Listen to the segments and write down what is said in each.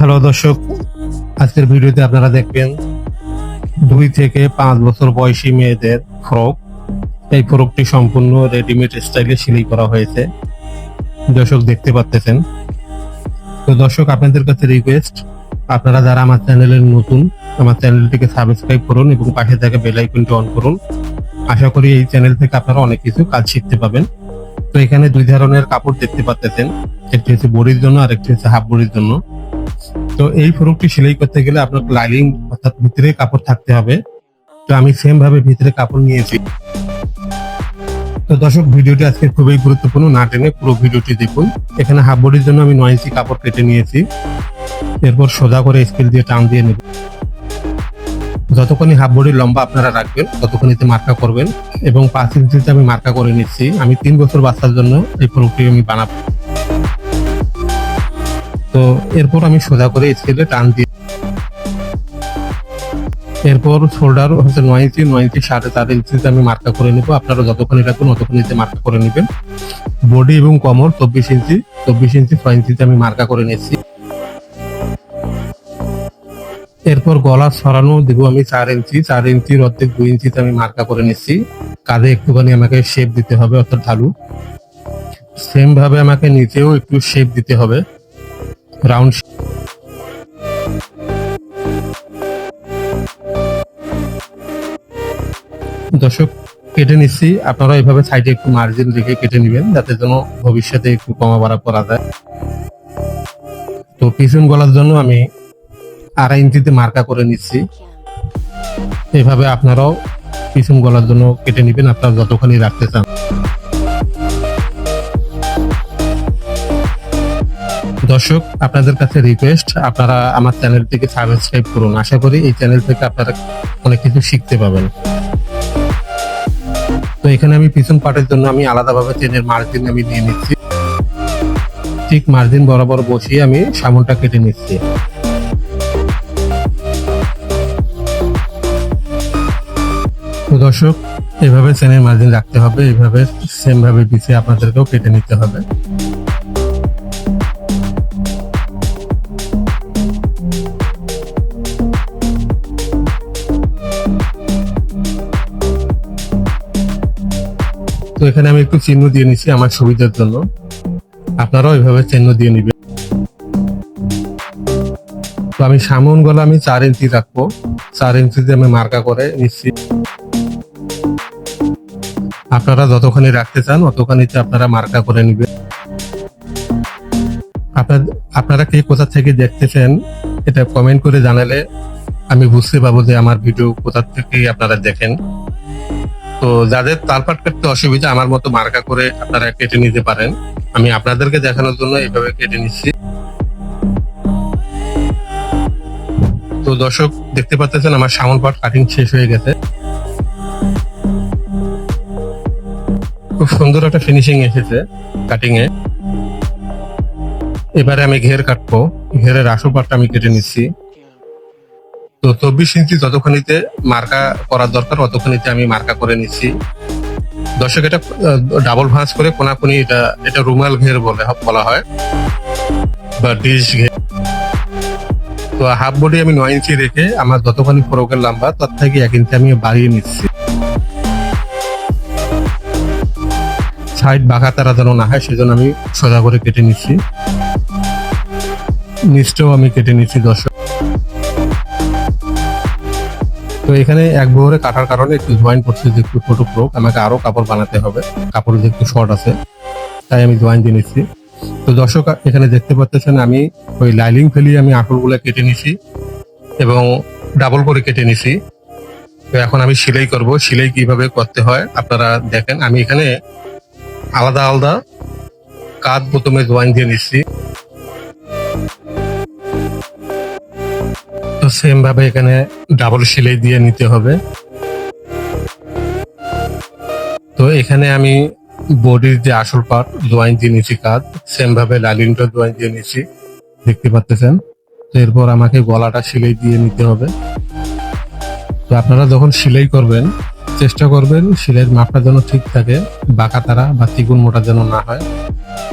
Hello দর্শক, আজকের ভিডিওতে আপনারা দেখবেন দুই থেকে পাঁচ বছর বয়সী মেয়েদের ফ্রক। এই ফ্রকটি সম্পূর্ণ রেডিমেড স্টাইলে সেলাই করা হয়েছে। দর্শক দেখতে পাচ্ছেন তো দর্শক, আপনাদের কাছে রিকোয়েস্ট আপনারা যারা আমার চ্যানেলের নতুন, আমার চ্যানেলটিকে সাবস্ক্রাইব করুন এবং পাশে থাকা বেল আইকনটি অন করুন। আশা করি এই চ্যানেল থেকে আপনারা অনেক কিছু কাজ শিখতে পাবেন। তো এখানে দুই ধরনের কাপড় দেখতে পাচ্ছেন একটি হচ্ছে বডির জন্য আর একটি হচ্ছে হাফ বডির জন্য। তো এই ফ্রকটি সেলাই করতে গেলে আপনার লাইনিং অর্থাৎ ভিতরে কাপড় থাকতে হবে। তো আমি সেম ভাবে ভিতরে কাপড় নিয়েছি। তো দর্শক, ভিডিওটি আজকে খুবই গুরুত্বপূর্ণ, না টেনে পুরো ভিডিওটি দেখুন। এখানে হাফ বডির জন্য আমি নয় ইঞ্চি কাপড় কেটে নিয়েছি। এরপর সোজা করে স্কেল দিয়ে টান দিয়ে নেব। যতক্ষণই হাফ বডির লম্বা আপনারা রাখবেন, ততক্ষণিতে মার্কা করবেন। এবং পাঁচ ইঞ্চিতে আমি মার্কা করে নিচ্ছি। আমি তিন বছর বাচ্চার জন্য এই ফ্রকটি আমি বানাবো। তো এরপর আমি সোজা করে স্কেলে টান দিয়ে এরপর শোল্ডার হচ্ছে নয় ইঞ্চি নয় ইঞ্চি সাড়ে চার ইঞ্চিতে আমি মার্কা করে নেব। আপনারা যতক্ষণই রাখবেন ততক্ষণিতে মার্কা করে নেবেন। বডি এবং কমর চব্বিশ ইঞ্চি চব্বিশ ইঞ্চি, ছয় ইঞ্চিতে আমি মার্কা করে নিচ্ছি এরপর গলা সরানো দেবো আমি চার ইঞ্চি, চার ইঞ্চির অর্ধেক দুই ইঞ্চিতে আমি মার্কা করে নিচ্ছি কাঁধে একটুখানি আমাকে শেপ দিতে হবে, অর্থাৎ ঢালু। সেম ভাবে আমাকে নিচেও একটু শেপ দিতে হবে। রাউন্ড দর্শক, কেটে নিচ্ছি। আপনারা এভাবে সাইডে একটু মার্জিন রেখে কেটে নেবেন, যাতে যেন ভবিষ্যতে একটু কমা বাড়া করা যায়। তো পিছন গলার জন্য আমি আড়াই ইঞ্চিতে মার্কা করে নিচ্ছি। এভাবে আপনারাও পিছন গলার জন্য কেটে নেবেন, আপনারা যতখানি রাখতে চান। দর্শক, আপনাদের কাছে রিকোয়েস্ট আপনারা আমার চ্যানেলটিকে সাবস্ক্রাইব করুন। আশা করি এই চ্যানেল থেকে আপনারা অনেক কিছু শিখতে পাবেন তো এখানে আমি পিছন পাটের জন্য আমি আলাদাভাবে চেনের মার্জিন আমি নিয়ে নিচ্ছি। ঠিক মার্জিন বরাবর বসিয়ে আমি সামনটা কেটে নিচ্ছি। তো দর্শক, এভাবে চেনের মার্জিন রাখতে হবে এইভাবে সেম ভাবে পিছিয়ে আপনাদেরকেও কেটে নিতে হবে। তো এখানে আমি একটু চিহ্ন দিয়ে নিচ্ছি আমার সুবিধার জন্য। আপনারাও এইভাবে চিহ্ন দিয়ে নিবেন। তো আমি সামন গলা আমি চার ইঞ্চি রাখব। চার ইঞ্চিতে আমি মার্কা করে নিচ্ছি। আপনারা যতখানি রাখতে চান, অতখানিতে আপনারা মার্কা করে নিবেন। আপনার, আপনারা কে কোথা থেকে দেখতেছেন, এটা কমেন্ট করে জানালে আমি বুঝতে পারব যে আমার ভিডিও কোথা থেকে আপনারা দেখেন। তো যাদের তালপাট কাটতে অসুবিধা, আমার মতো মার্কা করে আপনারা কেটে নিতে পারেন। আমি আপনাদেরকে দেখানোর জন্য এইভাবে কেটে নিচ্ছি। তো দর্শক, দেখতে পাচ্ছেন আমার সামন পাট কাটিং শেষ হয়ে গেছে। খুব সুন্দর একটা ফিনিশিং এসেছে কাটিং এ। এবারে আমি ঘের কাটবো। ঘেরের আসল পাটটা আমি কেটে নিচ্ছি। তো চব্বিশ ইঞ্চি যতখানিতে মার্কা করার দরকার, অতখানিতে আমি মার্কা করে নিচ্ছি। দর্শক, এটা ডাবল ভাঁজ করে কোনাকুনি এটা এটা রুমাল ঘের বলে বলা হয়, বা ডিশ ঘের। তো হাফ বডি আমি নয় ইঞ্চি রেখে আমার যতখানি ফরকের লম্বা, তার থেকে এক ইঞ্চি আমি বাড়িয়ে নিচ্ছি। সাইড বাঁকা তারা যেন না হয়, সেজন্য আমি সোজা করে কেটে নিচ্ছি। নিচটাও আমি কেটে নিচ্ছি, দর্শক। তো এখানে এক বহরে কাটার কারণে একটু জয়েন করছে যে একটু ছোট ফ্রক আমাকে আরও কাপড় বানাতে হবে। কাপড় যে একটু শর্ট আছে, তাই আমি জয়েন দিয়ে নিচ্ছি। তো দর্শক, এখানে দেখতে পাচ্ছেন আমি ওই লাইলিং ফেলি আমি আঁকড়গুলো কেটে নিছি এবং ডাবল করে কেটে নিছি। তো এখন আমি সেলাই করব। সেলাই কীভাবে করতে হয় আপনারা দেখেন। আমি এখানে আলাদা আলাদা কাঁধ প্রথমে জয়েন দিয়ে নিচ্ছি। সেম ভাবে এখানে ডাবল সেলাই দিয়ে নিতে হবে। তো এখানে আমি বডির যে আসল পার্ট জয়েন দিয়ে নিচ্ছি কাজ সেম ভাবে লালিনটা জয়েন দিয়ে নিচ্ছি দেখতে পাচ্ছেন? তো এরপর আমাকে গলাটা সেলাই দিয়ে নিতে হবে। তো আপনারা যখন সেলাই করবেন, চেষ্টা করবেন সেলাইয়ের মাপটা যেন ঠিক থাকে, বাঁকা তারা বা চিকুন মোটা যেন না হয়,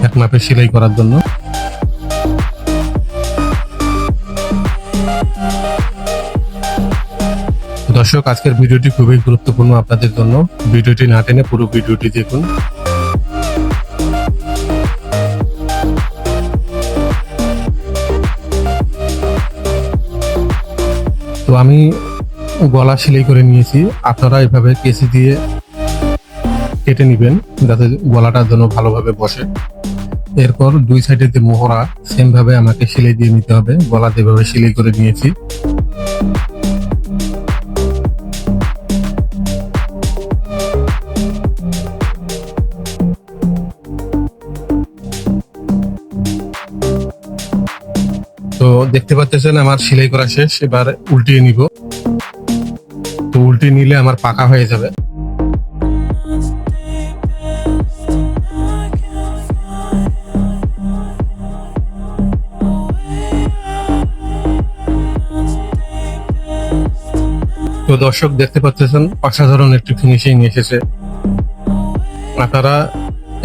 এক মাপে সেলাই করার জন্য। দর্শক, আজকের ভিডিওটি খুবই গুরুত্বপূর্ণ আপনাদের জন্য। ভিডিওটি না টেনে পুরো ভিডিওটি দেখুন। তো আমি গলা সেলাই করে নিয়েছি। আপনারা এভাবে কেসি দিয়ে কেটে নেবেন, যাতে গলাটা যেন ভালোভাবে বসে। এরপর দুই সাইডে যে মোহরা সেম ভাবে আমাকে সেলাই দিয়ে নিতে হবে। গলা যেভাবে সেলাই করে নিয়েছি। তো দেখতে পাচ্ছেন, আমার সেলাই করা শেষ। এবার উল্টিয়ে নিব। তো উল্টে নিলে আমার পাকা হয়ে যাবে। দর্শক দেখতে পাচ্ছেন, অসাধারণ একটি ফিনিশিং এসেছে। আপনারা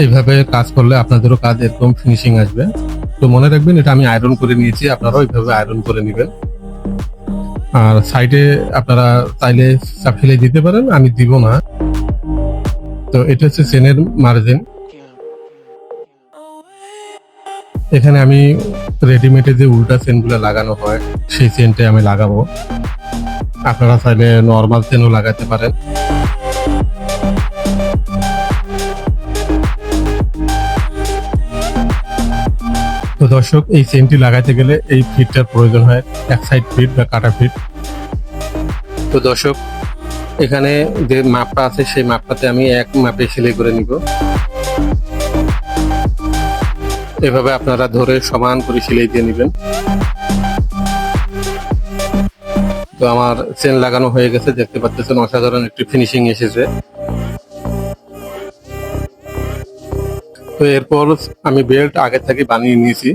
এইভাবে কাজ করলে আপনাদেরও কাজ এরকম ফিনিশিং আসবে। তো মনে রাখবেন, এটা আমি আয়রন করে নিয়েছি, আপনারাও এইভাবে আয়রন করে নেবেন। আর সাইডে আপনারা চাইলে ফেলে দিতে পারেন, আমি দিব না। তো এটা হচ্ছে চেনের মার্জিন এখানে আমি রেডিমেডে যে উল্টা চেনগুলো লাগানো হয়, সেই চেনটাই আমি লাগাবো। আপনারা চাইলে নর্মাল চেনও লাগাতে পারেন। তো দর্শক, এই চেনটি লাগাইতে গেলে এই ফিটটার প্রয়োজন হয় এক সাইড ফিট বা কাটা ফিট তো দর্শক, এখানে যে মাপটা আছে, সেই মাপটাতে আমি এক মাপে সেলাই করে নিব। এভাবে আপনারা ধরে সমান করে সেলাই দিয়ে নেবেন। তো আমার চেন লাগানো হয়ে গেছে, দেখতে পাচ্ছেন অসাধারণ একটি ফিনিশিং এসেছে। তো এরপর আমি বেল্ট আগে থেকে বানিয়ে নিয়েছি।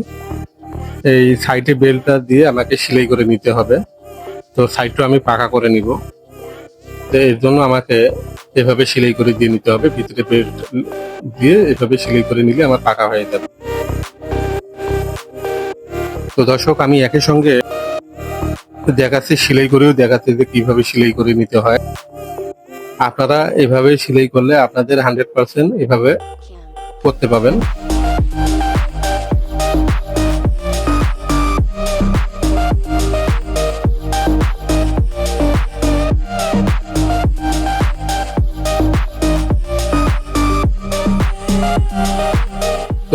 এই সাইডে বেল্টটা দিয়ে আমাকে সেলাই করে নিতে হবে। তো সাইডটা আমি পাকা করে নিব। তো এর জন্য আমাকে এভাবে সেলাই করে দিয়ে নিতে হবে। ভিতরে বেল্ট দিয়ে এভাবে সেলাই করে নিলে আমার পাকা হয়ে যাবে। তো দর্শক, আমি একই সঙ্গে দেখাচ্ছি, সেলাই করেও দেখাচ্ছি যে কীভাবে সেলাই করে নিতে হয়। আপনারা এভাবে সেলাই করলে আপনাদের হান্ড্রেড পার্সেন্ট এভাবে করতে পাবেন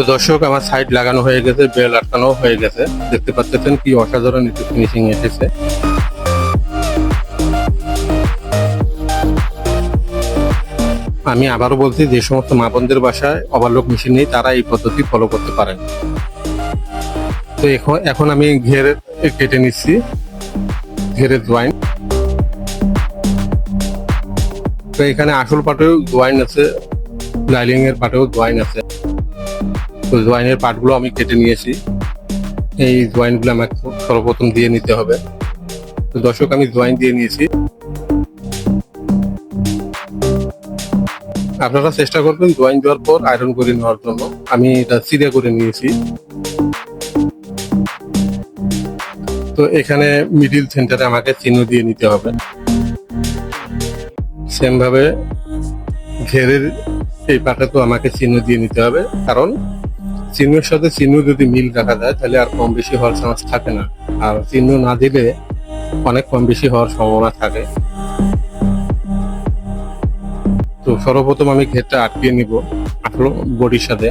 তো দর্শক, আমার সাইড লাগানো হয়ে গেছে, বেল আটকানো হয়ে গেছে। দেখতে পাচ্ছেন কি অসাধারণ একটু ফিনিশিং এসেছে। আমি আবারও বলছি, যে সমস্ত মা বোনদের বাসায় ওভারলোক মেশিন নেই, তারা এই পদ্ধতি ফলো করতে পারেন। তো এখন এখন আমি ঘের কেটে নিচ্ছি, ঘেরের জয়েন্ট তো এখানে আসল পাটেও জয়েন্ট আছে লাইলিং এর পাটেও জয়েন্ট আছে। তো জয়েন্টের পার্টগুলো আমি কেটে নিয়েছি। এই জয়েন্টগুলো আমাকে সর্বপ্রথম দিয়ে নিতে হবে। তো দর্শক, আমি জয়েন্ট দিয়ে নিয়েছি। আপনারা চেষ্টা করবেন জয়েন্ট দেওয়ার পর আয়রন করে নেওয়ার জন্য। আমি এটা সিধে করে নিয়েছি। তো এখানে মিডিল সেন্টারে আমাকে চিহ্ন দিয়ে নিতে হবে। সেমভাবে ঘেরের এই পাটা তো আমাকে চিহ্ন দিয়ে নিতে হবে। কারণ চিহ্নের সাথে চিহ্ন যদি মিল রাখা যায়, তাহলে আর কম বেশি হওয়ার চান্স থাকে না। আর চিহ্ন না দিলে অনেক কম বেশি হওয়ার সম্ভাবনা থাকে। তো সর্বপ্রথম আমি ঘেরটা আটকিয়ে নিব আসলো বডির সাথে।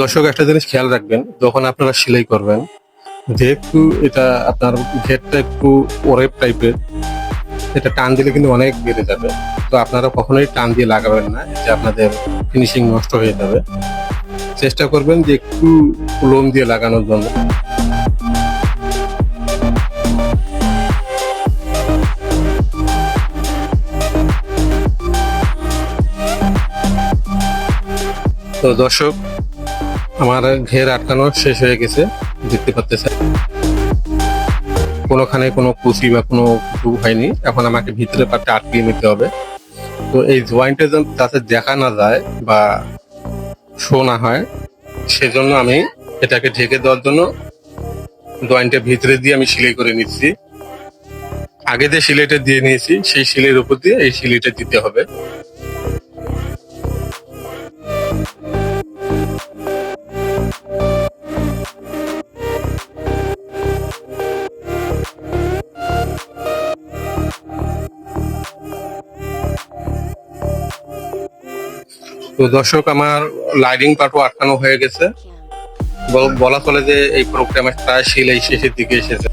দর্শক, একটা জিনিস খেয়াল রাখবেন, যখন আপনারা সেলাই করবেন যেহেতু এটা আপনার ঘেরটা একটু ওরেপ টাইপের, এটা টান দিলে কিন্তু অনেক বেড়ে যাবে। তো আপনারা কখনোই টান দিয়ে লাগাবেন না, যে আপনাদের ফিনিশিং নষ্ট হয়ে যাবে। চেষ্টা করবেন যে একটু লোম দিয়ে লাগানোর জন্য। তো দর্শক, আমার ঘের আটকানো শেষ হয়ে গেছে। দেখতে পাচ্ছেন কোনোখানে কোনো কুচি বা কোনো কিছু হয়নি। এখন আমাকে ভিতরে পাটটা আটকিয়ে নিতে হবে। তো এই জয়েন্টে যাতে দেখা না যায় বা শো না হয়, সেজন্য আমি এটাকে ঢেকে দেওয়ার জন্য জয়েন্টের ভিতরে দিয়ে আমি সিলাই করে নিচ্ছি। আগে যে সিলাইটা দিয়ে নিয়েছি, সেই সিলাইয়ের উপর দিয়ে এই সিলাইটা দিতে হবে। তো দর্শক, আমার লাইটিং পার্টও আটকানো হয়ে গেছে। বল- চলে যে এই প্রোগ্রামের প্রায় সিলাই শেষের দিকে এসেছে।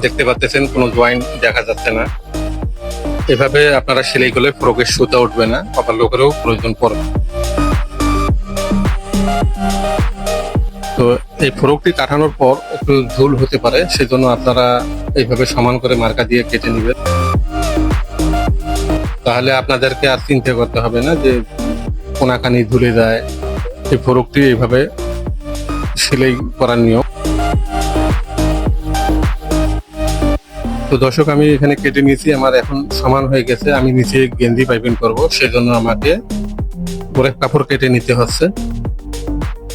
দেখতে পাচ্ছেন, কোনো জয়েন্ট দেখা যাচ্ছে না। এভাবে আপনারা সেলাই করলে ফ্রকের সুতা উঠবে না, আবার লোকেরও প্রয়োজন পড়বে। তো এই ফ্রকটি কাটানোর পর একটু ধুল হতে পারে, সেজন্য আপনারা এইভাবে সমান করে মার্কা দিয়ে কেটে নেবেন। তাহলে আপনাদেরকে আর চিন্তা করতে হবে না যে কোনাকানি ঝুলে যায়, এই ফরকটি এইভাবে সেলাই করার নিয়ম। তো দর্শক, আমি এখানে কেটে নিয়েছি, আমার এখন সমান হয়ে গেছে, আমি নিচে গেঞ্জি পাইপিং করব, সেজন্য আমাকে পরে কাপড় কেটে নিতে হচ্ছে।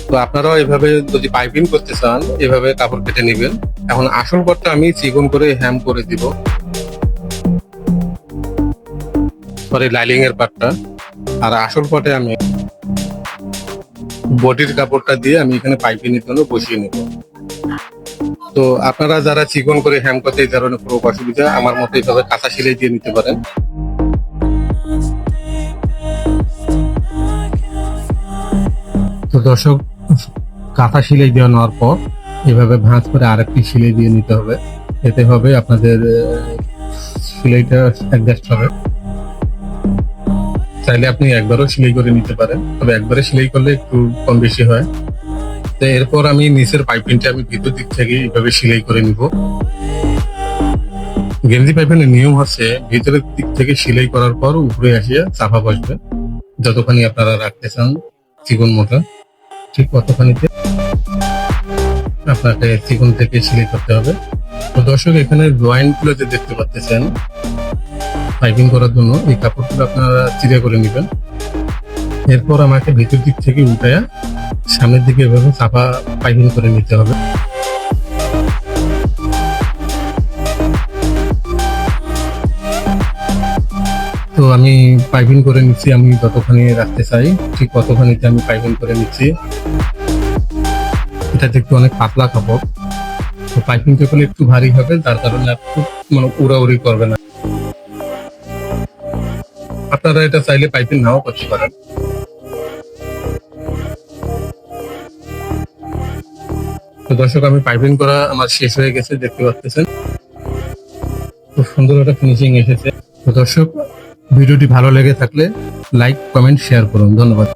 তো আপনারাও এভাবে যদি পাইপিং করতে চান, এভাবে কাপড় কেটে নেবেন। এখন আসল পথটা আমি চিকন করে হ্যাম করে দিব। সরি লাইলিং এর পাটটা। আর আসল পটে আমি বডির কাপড়টা দিয়ে আমি এখানে পাইপিংয়ের জন্য বসিয়ে নেব। তো আপনারা যারা চিকন করে হ্যাম করতে এই ধরনের পুরো অসুবিধা, আমার মতো এইভাবে কাঁচা সিলাই দিয়ে নিতে পারেন। তো দর্শক কাঁথা সিলাই দেওয়া নেওয়ার পর এভাবে ভাঁজ করে আরেকটি সিলাই দিয়ে নিতে হবে। এতে হবে আপনাদের সিলাইটা অ্যাডজাস্ট হবে। চাইলে আপনি একবারও সেলাই করে নিতে পারেন, তবে একবারে সেলাই করলে একটু কম বেশি হয়। তো এরপর আমি নিচের পাইপিংটা আমি ভিতর দিক থেকে এইভাবে সেলাই করে নিব। গেঞ্জি পাইপিংয়ের নিয়ম হচ্ছে, ভিতরের দিক থেকে সেলাই করার পর উপরে আসিয়া চাপা বসবে। যতখানি আপনারা রাখতে চান চিকন মোটা, ঠিক কতখানিতে আপনাকে চিকন থেকে সেলাই করতে হবে। তো দর্শক, এখানে জয়েন্টগুলো যে দেখতে পাচ্ছেন পাইপিং করার জন্য এই কাপড়গুলো আপনারা চিরে করে নেবেন। এরপর আমাকে ভিতর দিক থেকে উঠায়া সামনের দিকে এভাবে চাপা পাইপিং করে নিতে হবে। তো আমি পাইপিং করে নিচ্ছি, আমি যতখানি রাখতে চাই, ঠিক কতখানিতে আমি পাইপিং করে নিচ্ছি। এটা দেখতে অনেক পাতলা কাপড়। তো পাইপিংটা করলে একটু ভারী হবে, যার কারণে খুব মানে উড়াউড়ি করবে না। আপনারা এটা চাইলে পাইপিং নাও করতে পারেন। তো দর্শক, আমি পাইপিং করা আমার শেষ হয়ে গেছে, দেখতে পাচ্ছেন। খুব সুন্দর একটা ফিনিশিং এসেছে। তো দর্শক, ভিডিওটি ভালো লেগে থাকলে লাইক কমেন্ট শেয়ার করুন। ধন্যবাদ।